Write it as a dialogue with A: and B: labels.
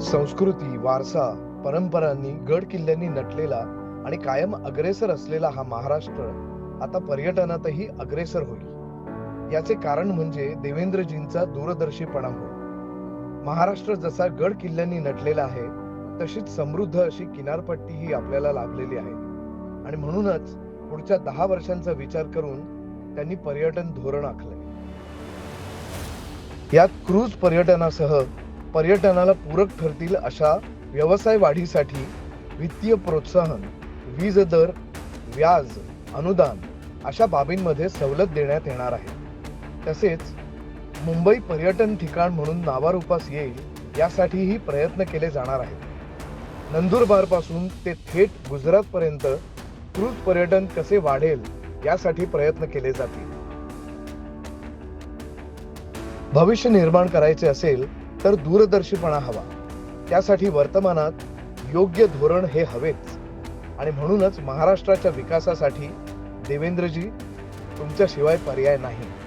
A: संस्कृती वारसा परंपरांनी गड किल्ल्यांनी नटलेला आणि कायम अग्रेसर असलेला हा महाराष्ट्र आता पर्यटनातही अग्रेसर होईल. याचे कारण म्हणजे देवेंद्रजींचा दूरदर्शीपणा होय महाराष्ट्र जसा गड किल्ल्यांनी नटलेला आहे तशीच समृद्ध अशी किनारपट्टीही आपल्याला लाभलेली आहे. आणि म्हणूनच पुढच्या दहा वर्षांचा विचार करून त्यांनी पर्यटन धोरण आखलंय. यात क्रूज पर्यटनासह पर्यटनाला पूरक ठरतील अशा व्यवसाय वाढीसाठी वित्तीय प्रोत्साहन वीज दर व्याज अनुदान अशा बाबींमध्ये सवलत देण्यात येणार आहे. तसेच मुंबई पर्यटन ठिकाण म्हणून नावारूपास येईल यासाठीही प्रयत्न केले जाणार आहेत. नंदुरबारपासून ते थेट गुजरातपर्यंत क्रूज पर्यटन कसे वाढेल यासाठी प्रयत्न केले जातील. भविष्य निर्माण करायचे असेल तर दूरदर्शीपणा हवा. त्यासाठी वर्तमानात योग्य धोरण हे हवेच. आणि म्हणूनच महाराष्ट्राच्या विकासासाठी देवेंद्रजी तुमच्याशिवाय पर्याय नाही.